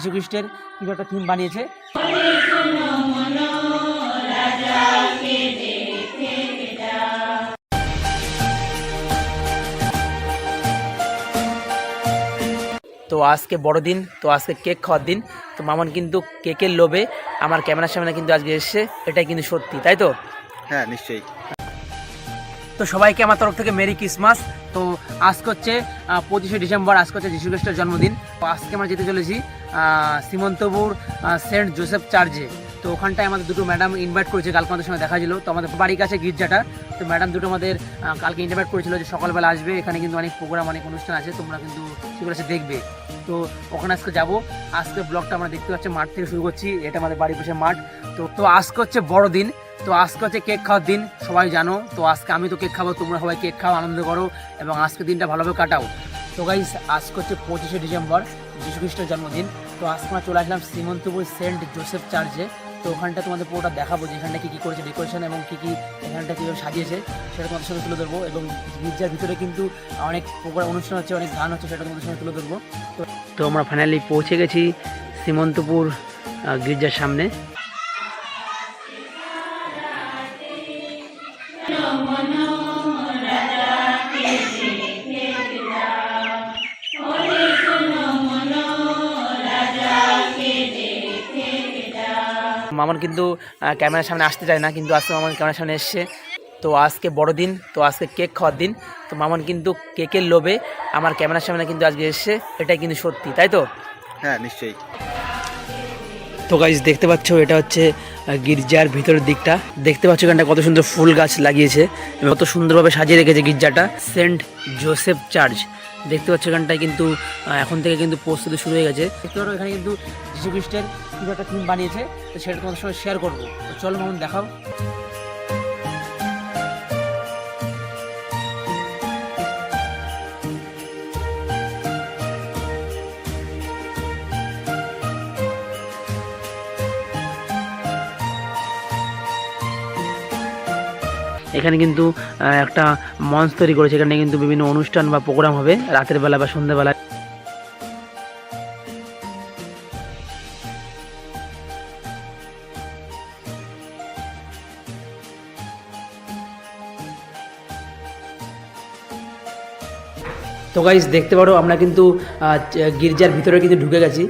যীশু খ্রিস্টের কিছু একটা থিম বানিয়েছে। তো আজকে বড়দিন তো আজকে কেক খাওয়ার দিন। তো মামন কিন্তু কেকের লোভে আমার ক্যামেরার সামনে কিন্তু আজকে এসছে এটাই কিন্তু সত্যি তাই তো? হ্যাঁ নিশ্চয়ই। তো সবাইকে আমার তরফ থেকে মেরি ক্রিসমাস। তো আজকে হচ্ছে পঁচিশে ডিসেম্বর আজকে হচ্ছে যীশু খ্রিস্টের জন্মদিন। তো আজকে আমরা যেতে চলেছি সীমন্তপুর সেন্ট জোসেফ চার্চে। তো ওখানটায় আমাদের দুটো ম্যাডাম ইনভাইট করেছে, কালকে আমাদের সঙ্গে দেখা ছিল তো আমাদের বাড়ির কাছে গির্জাটা। তো ম্যাডাম দুটো আমাদের কালকে ইনভাইট করেছিল যে সকালবেলা আসবে। এখানে কিন্তু অনেক প্রোগ্রাম অনেক অনুষ্ঠান আছে, তোমরা কিন্তু সেগুলো এসে দেখবে। তো ওখানে আজকে যাব। আজকে ব্লগটা আমরা দেখতে পাচ্ছি মাঠ থেকে শুরু করছি। এটা আমাদের বাড়ির পাশে মাঠ। তো তো আজকে হচ্ছে বড়দিন তো আজকে হচ্ছে কেক খাওয়ার দিন, সবাই জানো। তো আজকে আমি তো কেক খাব, তোমরা সবাই কেক খাও, আনন্দ করো, এবং আজকে দিনটা ভালোভাবে কাটাও। তো গাইস আজকে হচ্ছে পঁচিশে ডিসেম্বর যীশু খ্রিস্টের জন্মদিন। তো আজকে আমরা চলে আসলাম শ্রীমন্তপুর সেন্ট জোসেফ চার্চে। তো ওখানটা তোমাদের পুরোটা দেখাবো যে এখানটা কী কী করেছে ডেকোরেশন এবং কী কী এখানটা কীভাবে সাজিয়েছে, সেটা তোমাদের সঙ্গে তুলে ধরবো। এবং গির্জার ভিতরে কিন্তু অনেক প্রোগ্রাম অনুষ্ঠান হচ্ছে, অনেক গান হচ্ছে, সেটা তোমাদের সঙ্গে তুলে ধরবো। তো তো আমরা ফাইনালি পৌঁছে গেছি শ্রীমন্তপুর গির্জার সামনে। মামন কিন্তু ক্যামেরার সামনে আসতে চায় না, কিন্তু আজকে মামন ক্যামেরার সামনে এসছে। তো আজকে বড়দিন তো আজকে কেক খাওয়ার দিন। তো মামন কিন্তু কেকের লোভে আমার ক্যামেরার সামনে কিন্তু আজকে এসছে, এটাই কিন্তু সত্যি, তাই তো? হ্যাঁ নিশ্চয়ই। তো গাইজ দেখতে পাচ্ছ, এটা হচ্ছে গির্জার ভিতরের দিকটা। দেখতে পাচ্ছ এখানটা কত সুন্দর ফুল গাছ লাগিয়েছে এবং কত সুন্দরভাবে সাজিয়ে রেখেছে গির্জাটা। Saint Joseph church. দেখতে পাচ্ছ এখানটায় কিন্তু এখন থেকে কিন্তু প্রস্তুতি শুরু হয়ে গেছে। দেখতে পারো এখানে কিন্তু যীশু খ্রিস্টের কিছু একটা থিম বানিয়েছে, তো সেটা তোমাদের সঙ্গে শেয়ার করব। চলো, মামুন, দেখাও। এখানে কিন্তু একটা মঞ্চ তৈরি করেছে। এখানে কিন্তু বিভিন্ন অনুষ্ঠান বা প্রোগ্রাম হবে রাতের বেলা বা সন্ধ্যাবেলা তো গাইজ দেখতে পারো, আমরা কিন্তু গির্জার ভিতরে কিন্তু ঢুকে গেছি।